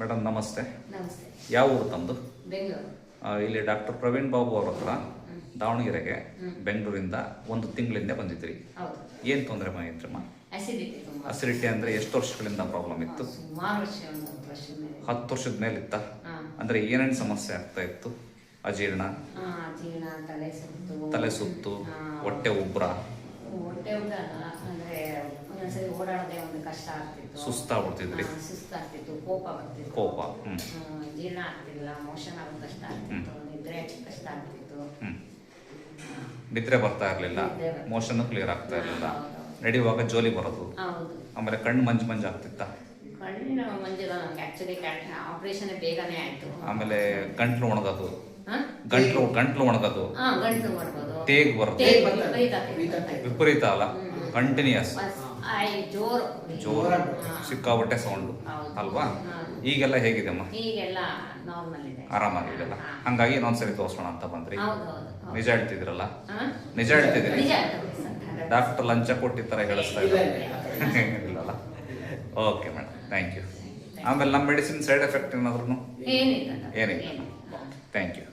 Madam ನಮಸ್ತೆ. ಯಾವ ಊರು ತಮ್ಮದು ಇಲ್ಲಿ ಡಾಕ್ಟರ್ ಪ್ರವೀಣ್ ಬಾಬು ಅವ್ರ ಹತ್ರ ದಾವಣಗೆರೆಗೆ ಬೆಂಗಳೂರಿಂದ ಒಂದು ತಿಂಗಳಿಂದ ಬಂದಿದ್ರಿ ಏನು ತೊಂದರೆ ಮಾಡಿದ್ರಮ್ಮ? ಅಸಿಡಿಟಿ ಅಂದ್ರೆ ಎಷ್ಟು ವರ್ಷಗಳಿಂದ ಪ್ರಾಬ್ಲಮ್ ಇತ್ತು? ಹತ್ತು ವರ್ಷದ ಮೇಲೆ. ಇತ್ತ? ಅಂದ್ರೆ ಏನೇನು ಸಮಸ್ಯೆ ಆಗ್ತಾ ಇತ್ತು? ಅಜೀರ್ಣ? ತಲೆ ಸುತ್ತು. ಹೊಟ್ಟೆ ಉಬ್ರ. ಉಬ್ರ ಅಂದ್ರೆ ಒಂದೊಂದ್ಸರಿ ಓಡಾಡೋದೇ ಒಂದು ಕಷ್ಟ ಆಗ್ತಿತ್ತು. ಸುಸ್ತಾಗ್ಬಿಡ್ತಿದ್ರಿ ಆ, ಸುಸ್ತಾಗ್ತಿತ್ತು ಕೋಪ ಬರ್ತಿತ್ತು. ಕೋಪ ಹ್ಞೂ ಹ್ಮ್, ಜೀರ್ಣ ಆಗ್ತಿಲ್ಲ ಮೋಷನ್ ಆಗೋದು ಕಷ್ಟ ಆಗ್ತಿತ್ತು ನಿದ್ರೆ ಕಷ್ಟ ಆಗ್ತಿತ್ತು. ಹ್ಮ್. ನಿದ್ರೆ ಬರ್ತಾ ಇರಲಿಲ್ಲ ನಿದ್ರೆ ಬರ್ತಾ- ಮೋಷನ್ ಕ್ಲಿಯರ್ ಆಗ್ತಾ ಇರಲಿಲ್ಲ. ಹೌದು. ನಡೆಯುವಾಗ ಜೋಲಿ ಬರೋದು. ಹೌದು. ಆಮೇಲೆ ಕಣ್ಣು ಮಂಜು ಮಂಜು ಆಗ್ತಿತ್ತ? ಕಣ್ಣಿನ ಮಂಜುಳ ಆಕ್ಚುಲಿ ಆಪರೇಷನ್ ಬೇಗನೆ ಆಯ್ತು. ಆಮೇಲೆ ಗಂಟ್ಲು ಒಣಗೋದು. ಹಾ? ಗಂಟ್ಲು ಗಂಟ್ಲು ಒಣಗೋದು. ಹಾ ಗಂಟು ಮಾಡ್ಬೋದು ತೇಗ್ ಬರುತ್ತೆ ವಿಪರೀತ ಅಲ್ಲ? ಕಂಟಿನ್ಯೂಸ್ ಜೋರು. ಸಿಕ್ಕಾಬಟ್ಟೆ ಸೌಂಡು ಅಲ್ವಾ. ಈಗೆಲ್ಲ ಹೇಗಿದೆ ಅಮ್ಮ? ಆರಾಮಾಗಿದೆ. ಹಂಗಾಗಿ ಇನ್ನೊಂದ್ಸರಿ ತೋರಿಸೋಣ ಅಂತ ಬಂದ್ರಿ. ಹೌದು ಹೌದು ಹೌದು. ನಿಜ ಹೇಳ್ತಿದ್ರಲ್ಲ? ನಿಜ ಹೇಳ್ತಿದ್ರಿ ಡಾಕ್ಟರ್ ಲಂಚ ಕೊಟ್ಟಿದ್ದ ಥರ ಹೇಳಿಸ್ತಾ ಇಲ್ಲಲ್ಲ ಓಕೆ ಮೇಡಮ್ ಥ್ಯಾಂಕ್ ಯು ಆಮೇಲೆ ನಮ್ಮ ಮೆಡಿಸಿನ್ ಸೈಡ್ ಎಫೆಕ್ಟ್ ಏನಾದ್ರೂ ಏನಿಲ್ಲ. Thank you